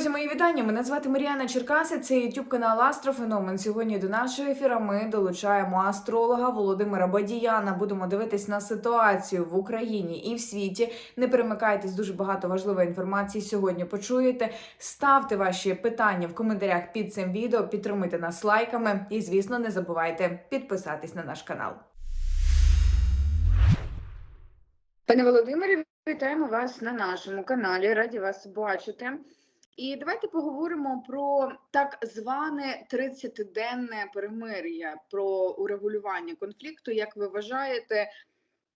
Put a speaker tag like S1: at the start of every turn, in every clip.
S1: Друзі, мої вітання. Мене звати Маріана Черкаси. Це YouTube канал Астрофеномен. Сьогодні до нашого ефіру ми долучаємо астролога Володимира Бадіяна. Будемо дивитись на ситуацію в Україні і в світі. Не перемикайтесь, дуже багато важливої інформації сьогодні почуєте. Ставте ваші питання в коментарях під цим відео, підтримуйте нас лайками і, звісно, не забувайте підписатись на наш канал. Пане Володимире, вітаємо вас на нашому каналі. Раді вас бачити. І давайте поговоримо про так зване 30-денне перемир'я, про урегулювання конфлікту. Як ви вважаєте,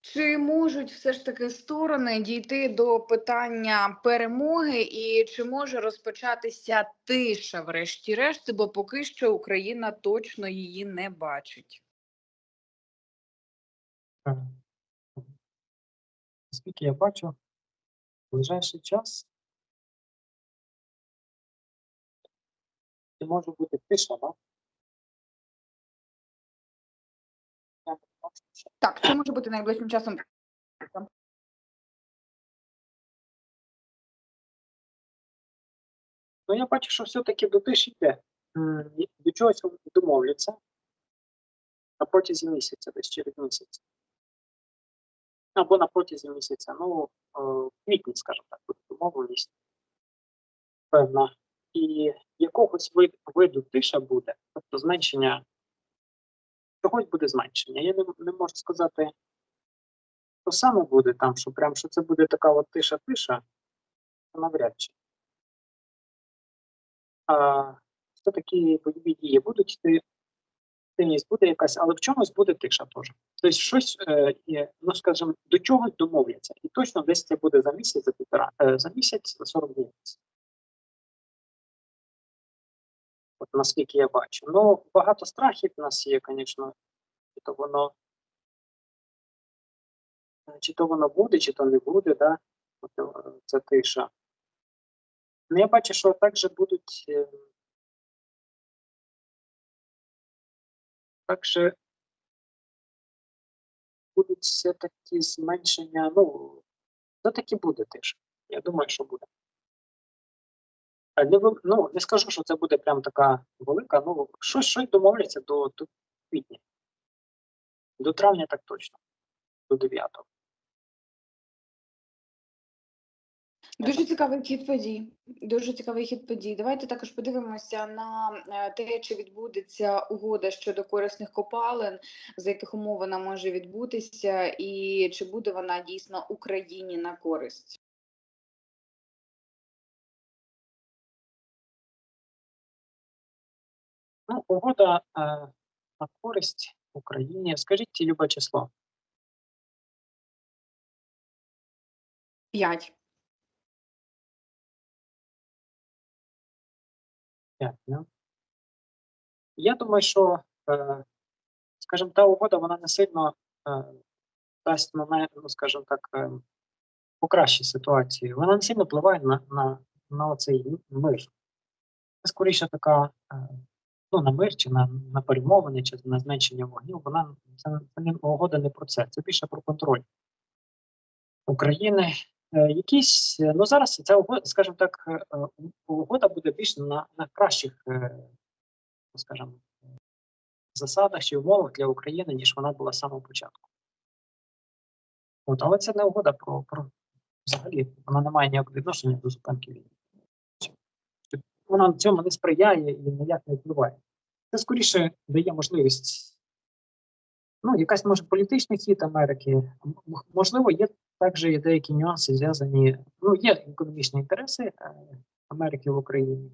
S1: чи можуть все ж таки сторони дійти до питання перемоги, і чи може розпочатися тиша, врешті-решт, бо поки що Україна точно її не бачить?
S2: Наскільки я бачу, в ближайший час це може бути тиша, що
S1: Так, це може бути найближчим часом.
S2: Ну, я бачу, що все-таки до тиші йде. До чогось домовляться на протязі місяця, десь через місяць. Або на протязі місяця. Ну, е, в квітні, скажімо так, буде домовленість. Певна. І якогось вид, виду тиша буде, тобто зменшення, чогось буде зменшення. Я не, не можу сказати, що саме буде там, що прям що це буде така от тиша-тиша, навряд чи. А, все-таки бойові дії будуть йти, активність буде якась, але в чомусь буде тиша теж. Тобто щось, е, ну скажімо, до чогось домовляться. І точно десь це буде за місяць, за півтора, е, за місяць, за 40 днів. Наскільки я бачу. Ну, багато страхів в нас є, звісно, чи то воно. Чи то воно буде, чи то не буде, да? Е, це тиша. Ну, я бачу, що також будуть. е, Також будуть все-таки зменшення, ну, все-таки буде тиша. Я думаю, що буде. Не, ну, не скажу, що це буде прям така велика, ну, щось, щось домовляться до, до квітня. До травня так точно. До 9.
S1: Дуже цікавий хід подій. Дуже цікавий хід подій. Давайте також подивимося на е, те, чи відбудеться угода щодо корисних копалин, за яких умов вона може відбутися, і чи буде вона дійсно Україні на користь.
S2: Ну, угода е, на користь Україні. Скажіть, любе число.
S1: П'ять.
S2: 5, да? Я думаю, що, е, скажімо, та угода вона не сильно е, дасть момент, ну, скажімо так, е, покращить ситуацію. Вона не сильно впливає на, на, на цей мир. Це скоріше така, е, ну, на мир, чи на, на перемовини, чи на зменшення вогню. Вона це, це не угода не про це, це більше про контроль України. Е, Якісь, е, ну зараз ця угода, скажімо так, е, е, угода буде більш на, на кращих, е, ну, скажімо, засадах чи умовах для України, ніж вона була з самого початку. От, але це не угода про, про взагалі, вона не має ніякого відношення до зупинки війни. Вона цьому не сприяє і ніяк не впливає. Це скоріше дає можливість, ну, якась може політичний хід Америки, можливо, є також є деякі нюанси зв'язані. Ну, є економічні інтереси е, Америки в Україні,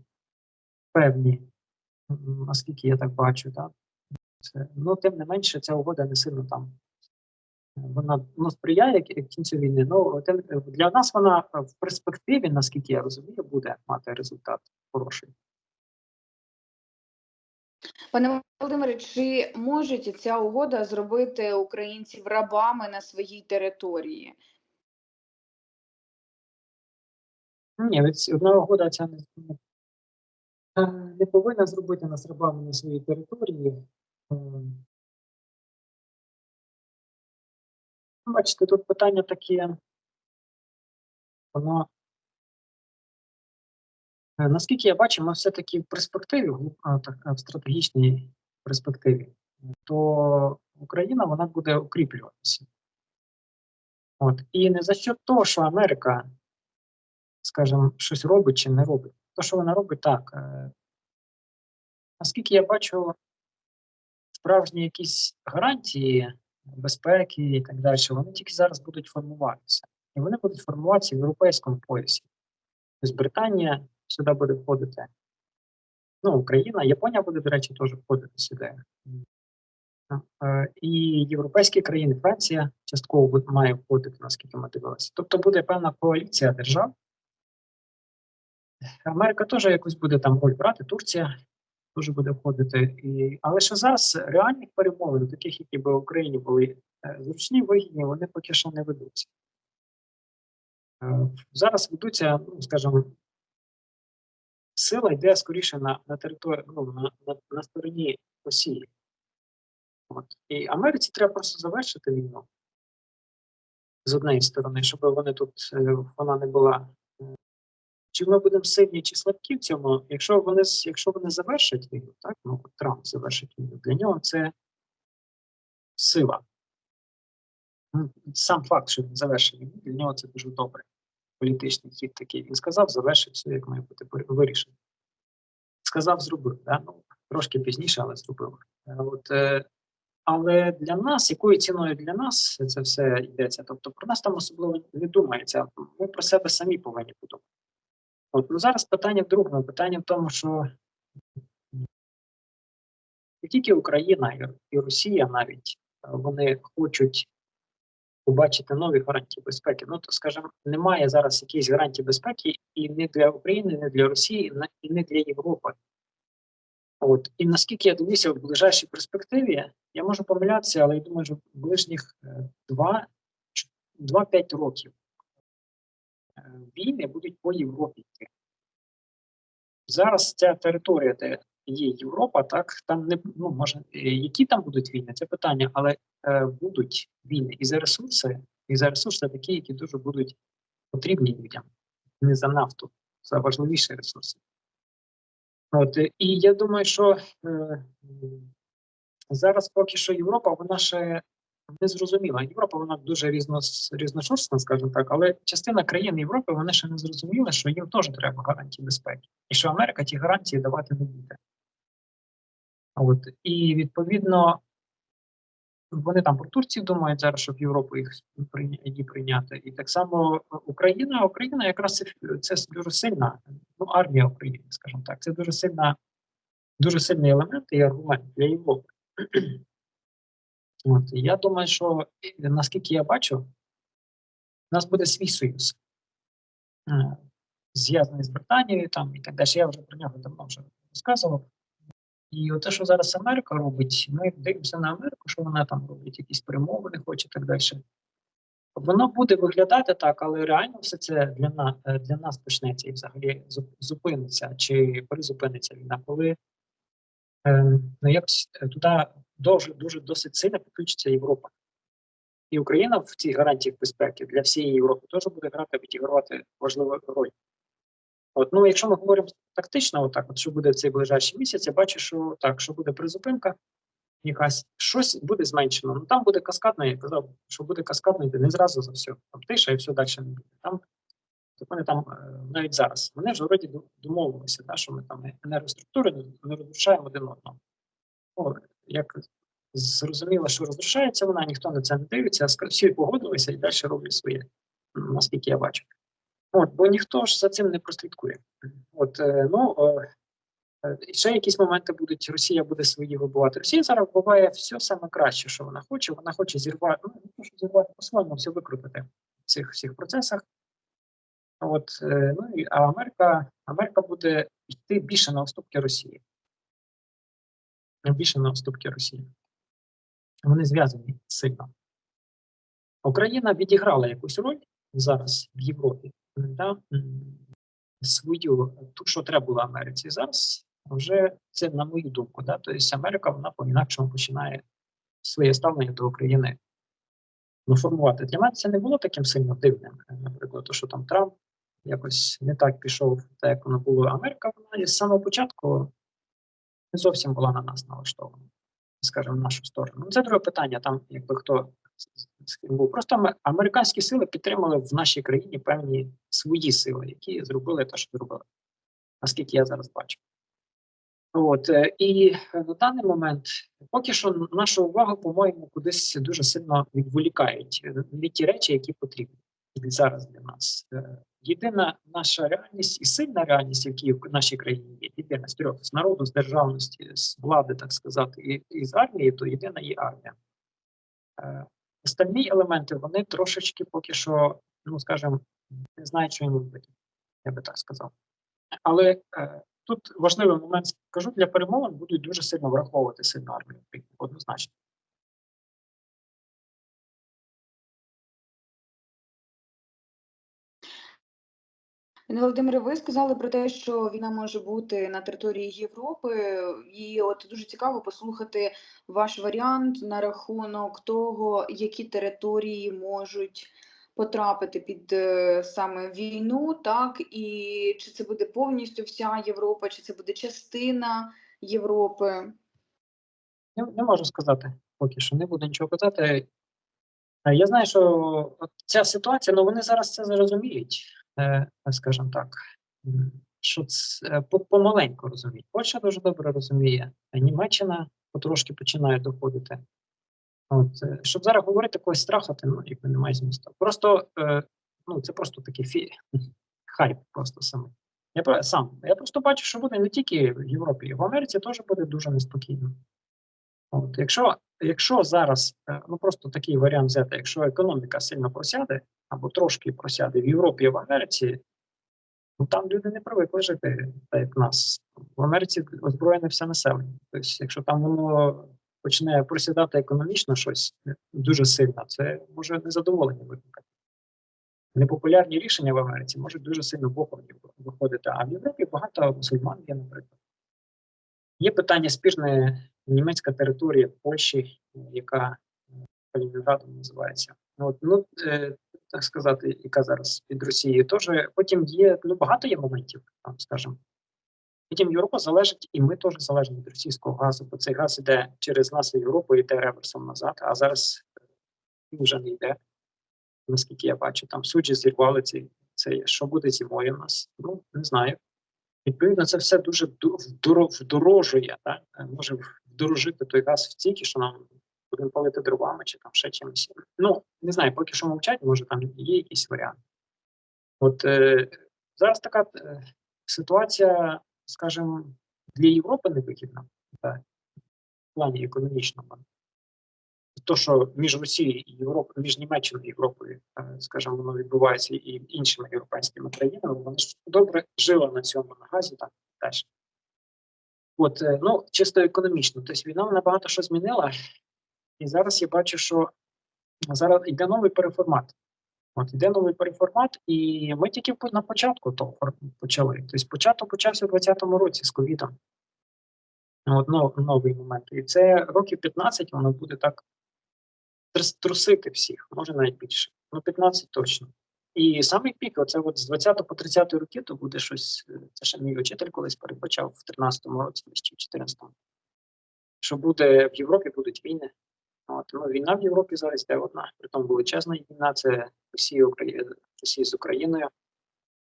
S2: певні, наскільки я так бачу, так. Це, ну, тим не менше, ця угода не сильно там. Е, Вона ну, сприяє кі- кінцю війни. Ну, для нас вона е, в перспективі, наскільки я розумію, буде мати результат хороший.
S1: Пане Володимире, чи може ця угода зробити українців рабами на своїй території?
S2: Ні, від одна угода ця не, не, е, не повинна зробити нас рабами на своїй території. Бачите, тут питання таке, воно Е, Наскільки я бачу, ми все-таки в перспективі, так, а, в стратегічній перспективі, то Україна вона буде укріплюватися. От. І не за що того, що Америка, скажімо, щось робить чи не робить. То, що вона робить, так. е, Наскільки я бачу, справжні якісь гарантії безпеки і так далі, вони тільки зараз будуть формуватися. І вони будуть формуватися в європейському поясі. Тобто Британія сюди буде входити. Ну, Україна, Японія буде, до речі, теж входити сюди. Е, І європейські країни, Франція частково має входити, наскільки ми дивилися. Тобто буде певна коаліція держав. Америка теж якось буде там роль брати, Турція теж буде входити. І... Але що зараз реальних перемовин, таких, які би в Україні були е, зручні, вигідні, вони поки що не ведуться. Е, Зараз ведуться, ну, скажімо, сила йде скоріше на, на території, ну, на, на, на стороні Росії. От. І Америці треба просто завершити війну з однієї сторони, щоб вони тут е, вона не була. Чи ми будемо сильні чи слабкі в цьому? Якщо вони якщо вони завершать війну, так ну Трамп завершить війну, для нього це сила. Ну, Сам факт, що він завершив війну, для нього це дуже добре. Політичний хід такий. Він сказав, завершив все, як має бути вирішено. Сказав, зробив. Да? Ну, трошки пізніше, але зробив. Е, От, е, але для нас, якою ціною для нас це все йдеться? Тобто про нас там особливо не думається. Ми про себе самі повинні подумати. От ну зараз питання в другому. Питання в тому, що не тільки Україна і, Росія навіть е, вони хочуть побачити нові гарантії безпеки. Ну то скажімо, немає зараз якихось гарантій безпеки і не для України, не для Росії, і не- для Європи. От і наскільки я дивлюся в ближайшій перспективі, я можу помилятися, але я думаю, що в ближніх е, два- ч- 2-5 років е, війни будуть по Європі. Зараз ця територія, де є Європа, так там не ну може, е, які там будуть війни, це питання, але е, будуть війни і за ресурси, і за ресурси такі, які дуже будуть потрібні людям, не за нафту, за важливіші ресурси. От е, і я думаю, що е, зараз поки що Європа, вона ще не зрозуміла. Європа вона дуже різно, різношорстна, скажімо так, але частина країн Європи вони ще не зрозуміли, що їм теж треба гарантії безпеки, і що Америка ті гарантії давати не буде. От і відповідно вони там про Турцію думають зараз, щоб Європу їх її прийняти. І так само Україна, Україна якраз це, це дуже сильна, ну армія України, скажімо так, це дуже сильна, дуже сильний елемент і аргумент для Європи. От я думаю, що е, наскільки я бачу, у нас буде свій союз, е, зв'язаний з Британією там і так далі. Я вже про нього давно вже розказував. І те, що зараз Америка робить, ми дивимося на Америку, що вона там робить, якісь перемовини хоче і так далі. Воно буде виглядати так, але реально все це для нас для нас почнеться і взагалі зупиниться чи призупиниться війна, коли е, ну якось е, туди дуже дуже досить сильно підключиться Європа. І Україна в цій гарантії безпеки для всієї Європи теж буде грати відігравати важливу роль. От, ну, якщо ми говоримо тактично, отак, от що буде в цей ближайший місяць, я бачу, що так, що буде призупинка, якась щось буде зменшено. Ну там буде каскадно, я казав, що буде каскадно, йде не зразу за все. Там тиша і все далі не буде. Там вони там е, навіть зараз. Вони вже вроді домовилися, да, що ми там енергоструктури не, розрушаємо один одного. Як зрозуміло, що розрушається вона, ніхто на це не дивиться, ска- всі погодилися і далі роблять своє, наскільки я бачу. От, бо ніхто ж за цим не прослідкує. От, е, ну, е, і ще якісь моменти будуть, Росія буде свої вибивати. Росія зараз вбиває все саме краще, що вона хоче. Вона хоче зірвати, ну, не що зірвати по-своєму, все викрутити в цих всіх процесах. От, е, ну, а Америка, Америка буде йти більше на уступки Росії. Більше на уступки Росії. Вони зв'язані сильно. Україна відіграла якусь роль зараз в Європі, да, свою, ту, що треба було Америці. Зараз вже це на мою думку. Да, тобто Америка вона по-інакшому починає своє ставлення до України ну, формувати. Для мене це не було таким сильно дивним. Е, Наприклад, то, що там Трамп якось не так пішов, так як воно було. Америка вона із самого початку не зовсім була на нас налаштована, скажімо, в нашу сторону. Ну, це друге питання, там якби хто з- ким був. Просто американські сили підтримали в нашій країні певні свої сили, які зробили те, що зробили, наскільки я зараз бачу. От е, і на даний момент поки що нашу увагу, по-моєму, кудись дуже сильно відволікають е, від ті речі, які потрібні зараз для нас. Е, Єдина наша реальність і сильна реальність, які в нашій країні є, єдина з трьох з народу, з державності, з влади, так сказати, і, і з армії, то єдина є армія. Е, Остальні елементи вони трошечки поки що, ну скажімо, не знають, що їм робити, я би так сказав. Але е, тут важливий момент скажу, для перемовин будуть дуже сильно враховувати сильну армію однозначно.
S1: Володимире, ви сказали про те, що війна може бути на території Європи, і от дуже цікаво послухати ваш варіант на рахунок того, які території можуть потрапити під е, саме війну, так і чи це буде повністю вся Європа, чи це буде частина Європи.
S2: Не, не можу сказати поки що, не буду нічого казати. Е, Я знаю, що ця ситуація, ну вони зараз це зрозуміють, скажімо так, що це е, помаленьку розуміють. Польща дуже добре розуміє, Німеччина потрошки починає доходити. От, е, щоб зараз говорити когось страхати, ну якби немає змісту. Просто е, ну це просто такий фі... хайп, просто саме. Я сам я просто бачу, що буде не тільки в Європі, в Америці теж буде дуже неспокійно. От, якщо, якщо зараз, е, ну просто такий варіант взяти, якщо економіка сильно просяде або трошки просяде в Європі в Америці, ну там люди не привикли жити, так як в нас. В Америці озброєне все населення. Тобто, якщо там воно почне просідати економічно щось е, дуже сильно, це може незадоволення викликати. Непопулярні рішення в Америці можуть дуже сильно боком виходити. А в Європі багато мусульман є, наприклад. Є питання спірне німецька територія Польщі, яка е, Калінінградом називається. От, ну, е, так сказати, яка зараз під Росією. Тож потім є ну, багато є моментів, там, скажімо. Потім Європа залежить, і ми теж залежні від російського газу, бо цей газ іде через нас в Європу, йде реверсом назад, а зараз е, він вже не йде, наскільки я бачу. Там суджі зірвали ці, це, що буде зимою у нас. Ну, не знаю. Відповідно, це все дуже вдорожує, так? Е, може вдорожити той газ в стільки, що нам будемо палити дровами чи там ще чимось. Ну, не знаю, поки що мовчать, може там є якісь варіанти. От е, зараз така е, ситуація, скажімо, для Європи невигідна, так, в плані економічному. То, що між Росією і Європою, між Німеччиною і Європою, е, скажімо, воно відбувається і іншими європейськими країнами, вони ж добре жили на цьому на газі, так теж. От, е, ну, чисто економічно. Тобто війна набагато що змінила, і зараз я бачу, що зараз йде новий переформат. От йде новий переформат, і ми тільки на початку того почали. Тобто початок почався у 2020 році з ковідом. От нов, новий момент. І це років 15 воно буде так трусити всіх, може навіть більше. Ну, 15 точно. І самий пік, оце от з 20 по 30 роки, то буде щось. е, Це ще мій учитель колись передбачав в 13-му році, чи в 14-му. Що буде в Європі будуть війни. От, ну, війна в Європі зараз йде одна. Притом величезна війна це Росія, Україна, Росія з Україною.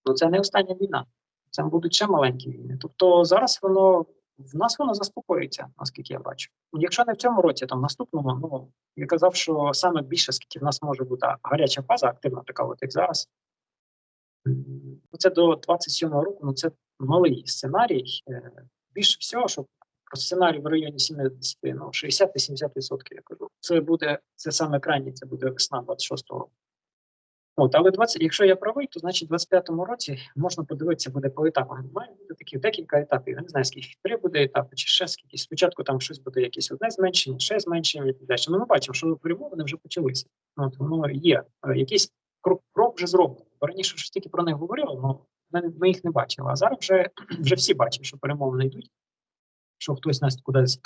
S2: Ну це не остання війна. Це будуть ще маленькі війни. Тобто зараз воно в нас воно заспокоїться, наскільки я бачу. Якщо не в цьому році, в наступному, ну я казав, що саме більше, скільки в нас може бути гаряча фаза, активна така, от як зараз. Це до 27-го року, ну це малий сценарій. Е, Більше всього, що про сценарій в районі 70, ну 60-70%, я кажу. Це буде це саме крайній, це буде весна 26-го року. От, але 20, якщо я правий, то значить в 25-му році можна подивитися буде по етапам. Має бути такі декілька етапів. Я не знаю, скільки три буде етапи, чи ще скільки. Спочатку там щось буде якесь одне зменшення, ще зменшення і далі. Ну, ми бачимо, що перемовини вже почалися. От воно є. Е, Якийсь крок, крок вже зроблений. Раніше ж тільки про них говорили, але ми, ми їх не бачили. А зараз вже, вже всі бачать, що перемовини йдуть, що хтось нас кудись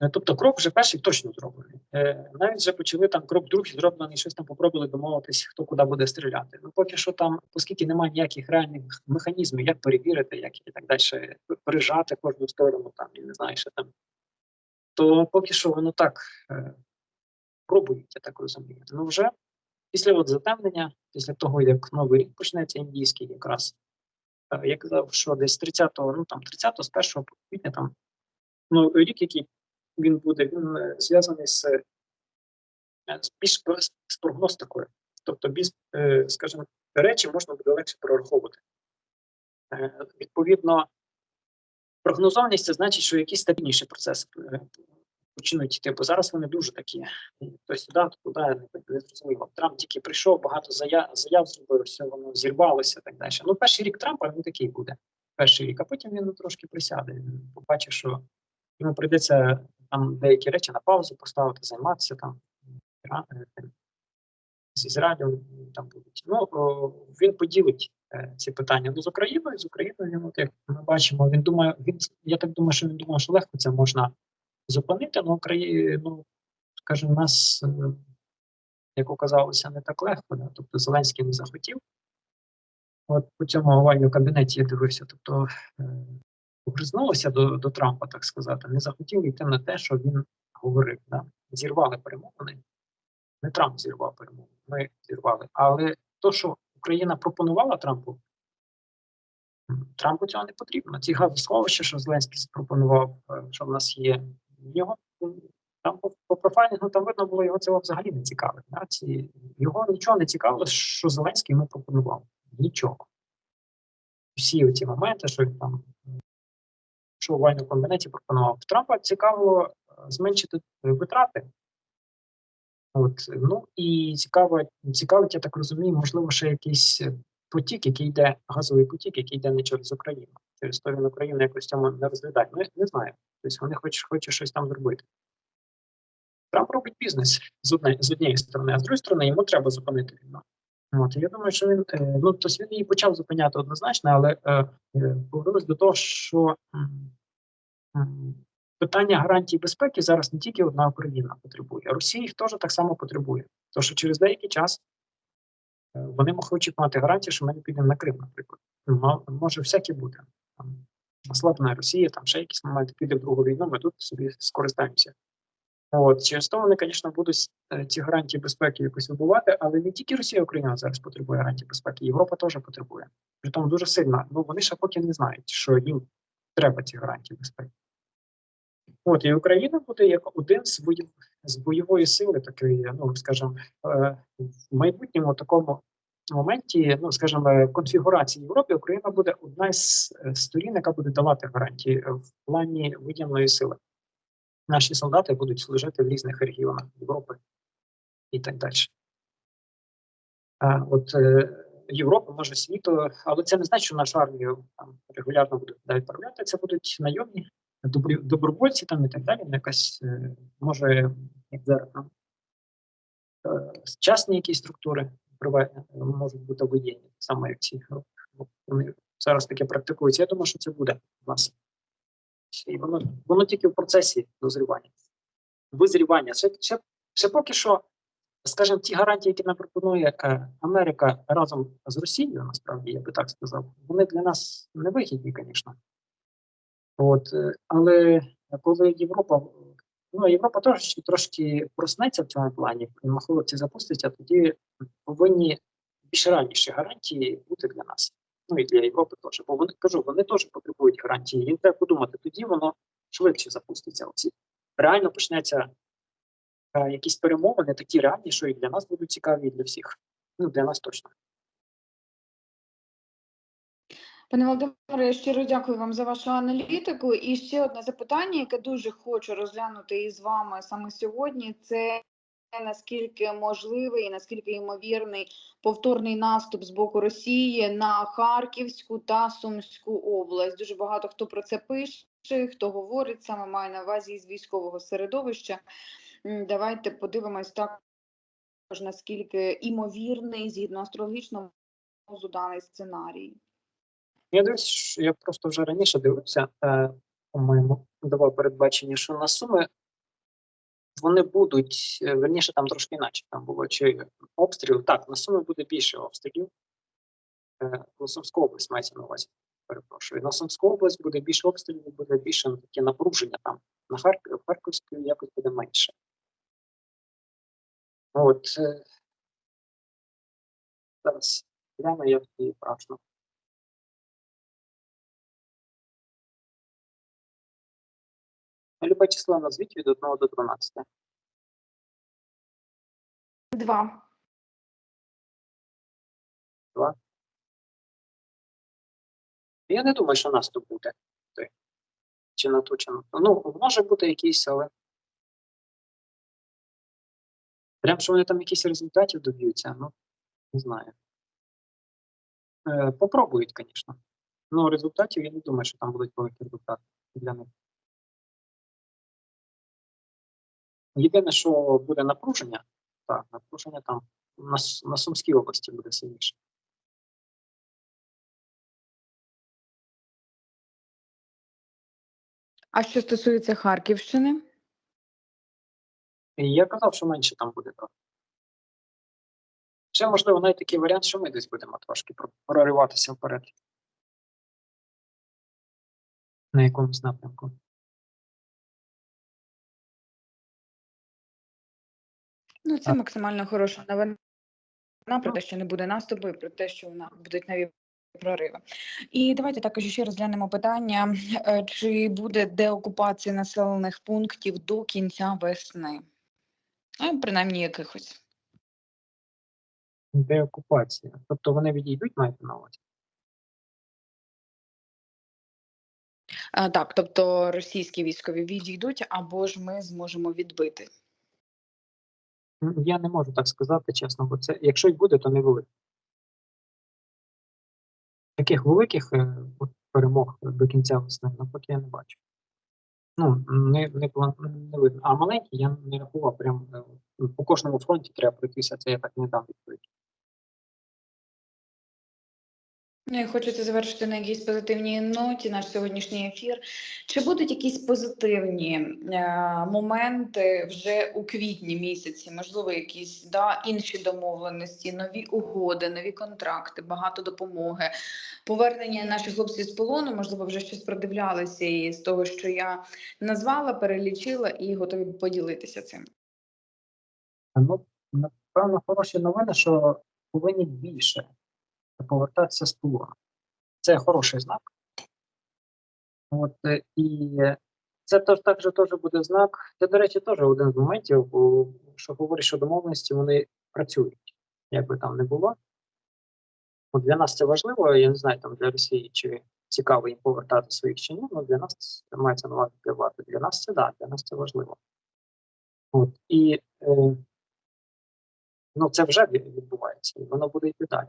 S2: Тобто крок вже перший точно зроблений. Е, Навіть вже почали там крок другий зроблений, щось там попробували домовитись, хто куди буде стріляти. Ну поки що там, оскільки немає ніяких реальних механізмів, як перевірити, як і так далі, прижати кожну сторону, там і не знаю, що там. То поки що воно так е, пробують, я так розумію. Ну вже після от затемнення, після того, як новий рік почнеться індійський, якраз е, я казав, що десь 30-го, ну там 30-го, з 1 квітня там ну, рік, який він буде, він е, зв'язаний з, е, більш з прогностикою. Тобто, більш, е, скажімо, речі можна буде легше прораховувати. Відповідно, прогнозованість це значить, що якісь стабільніші процеси почнуть йти, бо зараз вони дуже такі. То сюди, то туди, не, не зрозуміло. Трамп тільки прийшов, багато заяв, заяв зробив, все воно зірвалося і так далі. Ну, перший рік Трампа він такий буде. Перший рік, а потім він трошки присяде. Він побачить, що йому прийдеться там деякі речі на паузу поставити, займатися там е, тим, з Ізраїлем там будуть. Ну він поділить е, ці питання. Ну з Україною, з Україною от, як ми бачимо, він думає, він я так думаю, що він думає, що легко це можна зупинити. Ну Україна, ну скажімо, нас, е, як оказалося, не так легко. Да? Тобто Зеленський не захотів. От по цьому овальному кабінеті я дивився. Тобто е, до, до Трампа, так сказати, не захотів йти на те, що він говорив. Да? Зірвали перемовини. Не Трамп зірвав перемовини, ми зірвали. Але то, що Україна пропонувала Трампу, Трампу цього не потрібно. Ці газосховища, що Зеленський запропонував, е, що в нас є, м, там по, профайлінгу там видно було, його цього взагалі не цікавить. Да? Ці, його нічого не цікавило, що Зеленський йому пропонував. Нічого. Всі ці моменти, що там що у війну комбінеті пропонував. Трампа цікаво е, зменшити витрати. От, ну і цікаво, цікавить, я так розумію, можливо, ще якийсь е, потік, який йде, газовий потік, який йде не через Україну. Через то він Україну якось цьому не розглядає. Ну, не знаю. Тобто вони хочуть, хочуть щось там зробити. Трамп робить бізнес з однієї, з однієї сторони, а з іншої сторони йому треба зупинити війну. От, я думаю, що він е, ну тобто він її почав зупиняти однозначно, але е, повернусь до того, що питання гарантії безпеки зараз не тільки одна Україна потребує, а Росія їх теж так само потребує. Тому що через деякий час е, вони хочуть мати гарантію, що ми не підемо на Крим, наприклад. Ну, може всяке бути. Там, Росія, там ще якісь моменти піде в другу війну, ми тут собі скористаємося. От через то вони, звісно, будуть е, ці гарантії безпеки якось вибувати, але не тільки Росія, Україна зараз потребує гарантій безпеки, Європа теж потребує. Притому дуже сильно. Ну вони ще поки не знають, що їм треба ці гарантії безпеки. От і Україна буде як один з бої- з бойової сили, такий, ну скажімо, е, в майбутньому такому моменті, ну скажімо, конфігурації Європи, Україна буде одна з е, сторін, яка буде давати гарантії е, в плані воєнної сили наші солдати будуть служити в різних регіонах Європи і так далі. От Європа, може світу, але це не значить, що нашу армію там регулярно будуть відправляти. Це будуть найомні добровольці там і так далі. ну, Якась е, може, як зараз там е, частні якісь структури е, можуть бути воєнні, саме як ці ну, вони зараз таке практикуються. Я думаю, що це буде у нас. І воно, воно тільки в процесі дозрівання. Визрівання. Ще, ще, ще поки що, скажімо, ті гарантії, які нам пропонує е, Америка разом з Росією, насправді, я би так сказав, вони для нас не вигідні, звісно. От, е, але коли Європа, ну Європа теж трошки проснеться в цьому плані, і маховиці запуститься, тоді повинні більш реальніші гарантії бути для нас. Ну і для Європи теж. Бо вони кажу, вони теж потребують гарантії. Їм треба подумати, тоді воно швидше запуститься. Оці реально почнеться якісь перемовини, такі реальні, що і для нас будуть цікаві, і для всіх. Ну, для нас точно.
S1: Пане Володимире, я щиро дякую вам за вашу аналітику. І ще одне запитання, яке дуже хочу розглянути із вами саме сьогодні. Це наскільки можливий і наскільки ймовірний повторний наступ з боку Росії на Харківську та Сумську область. Дуже багато хто про це пише, хто говорить саме має на увазі із військового середовища. Давайте подивимось також, наскільки імовірний згідно астрологічного даний сценарій.
S2: Я дивлюсь, я просто вже раніше дивився, е, по-моєму, давав передбачення, що на суми вони будуть, е, верніше, там трошки інакше там було чи обстріл. Так, на Суми буде більше обстрілів. Е, ну, Сумська область мається на увазі. Перепрошую. На Сумську область буде більше обстрілів, буде більше таке напруження там. На Харків, Харківську якось буде менше. От е, зараз гляну я і страшно. Любе число назвіть від 1 до 12.
S1: Два.
S2: Я не думаю, що наступ буде. Чи на ту, чи на ту. Ну, може бути якийсь, але. Прям, що вони там якісь результатів доб'ються, ну, не знаю. Е, попробують, звісно. Ну, результатів я не думаю, що там будуть великі результати для них. Єдине, що буде напруження, так, напруження там на, на Сумській області буде сильніше.
S1: А що стосується Харківщини?
S2: І я казав, що менше там буде трохи. Ще, можливо, навіть такий варіант, що ми десь будемо трошки про- прориватися вперед. На якомусь напрямку.
S1: Ну, це максимально хороша новина про те, що не буде наступу, і про те, що нас будуть нові прориви. І давайте також ще розглянемо питання, е, чи буде деокупація населених пунктів до кінця весни? Ну, принаймні якихось.
S2: Деокупація. Тобто вони відійдуть, маєте на увазі?
S1: А, так, тобто російські військові відійдуть, або ж ми зможемо відбити.
S2: Я не можу так сказати, чесно, бо це, якщо й буде, то невелике. Таких великих е, от перемог до кінця весни, навпаки, я не бачу. Ну, не, не, не видно. А маленькі я не рахував. Прям е, по кожному фронті треба пройтися, це я так не дам відповідь.
S1: Ну, і хочеться завершити на якійсь позитивній ноті наш сьогоднішній ефір. Чи будуть якісь позитивні е, моменти вже у квітні місяці? Можливо, якісь да, інші домовленості, нові угоди, нові контракти, багато допомоги, повернення наших хлопців з полону? Можливо, вже щось продивлялися і з того, що я назвала, перелічила і готові поділитися цим.
S2: Ну, напевно, хороші новини, що повинні більше повертатися з полону. Це хороший знак. От, е, і це теж також теж буде знак. Це, до речі, теж один з моментів, бо, що говорить, що домовленості вони працюють, як би там не було. От для нас це важливо, я не знаю, там для Росії чи цікаво їм повертати своїх чи ні, але для нас це мається на увазі для. Для нас це да, для нас це важливо. От, і е, ну, це вже відбувається, і воно буде йти далі.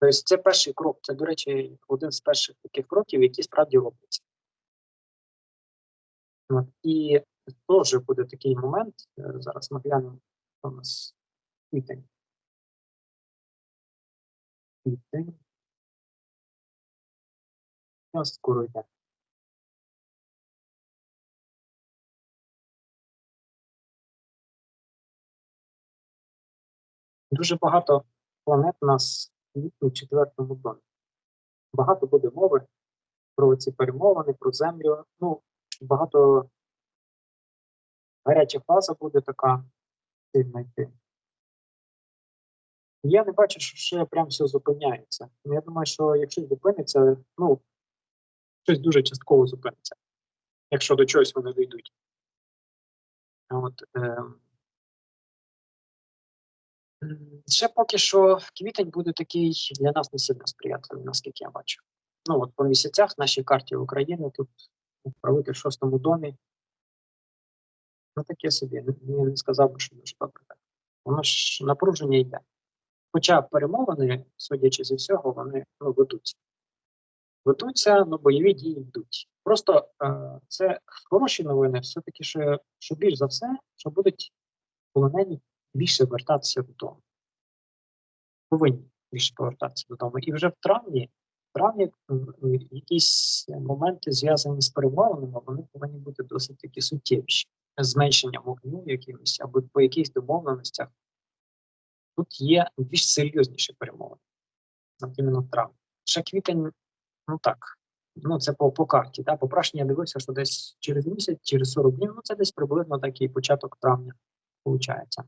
S2: Тобто це перший крок. Це, до речі, один з перших таких кроків, які справді робляться. От, і теж буде такий момент. е, Зараз ми глянемо, у нас квітень. Квітень. Ось скоро йде. Дуже багато планет у нас в четвертому домі. Багато буде мови про ці перемовини, про землю. Ну, багато гаряча фаза буде така сильна йти. Я не бачу, що ще прям все зупиняється. Ну, Я думаю, що якщо зупиниться, ну, щось дуже частково зупиниться, якщо до чогось вони дійдуть. От, е, Ще поки що квітень буде такий для нас не сильно сприятливий, наскільки я бачу. Ну от по місяцях нашій карті України тут правитель в шостому домі. Ну таке собі. Я не сказав би, що дуже добре. Воно ж напруження йде. Хоча перемовини, судячи зі всього, вони ну, ведуться. Ведуться, ну бойові дії йдуть. Просто е, це хороші новини, все-таки, що, що більш за все, що будуть полонені більше вертатися додому. Повинні більше повертатися додому. І вже в травні, в травні м, м, якісь моменти зв'язані з перемовинами, вони повинні бути досить такі суттєвіші. зменшенням вогню якимось або по якихось домовленостях, тут є більш серйозніші перемовини. Іменно в травні. Ще квітень, ну так, ну це по, по карті. Да? По прашні я дивився, що десь через місяць, через 40 днів, ну це десь приблизно такий початок травня виходить.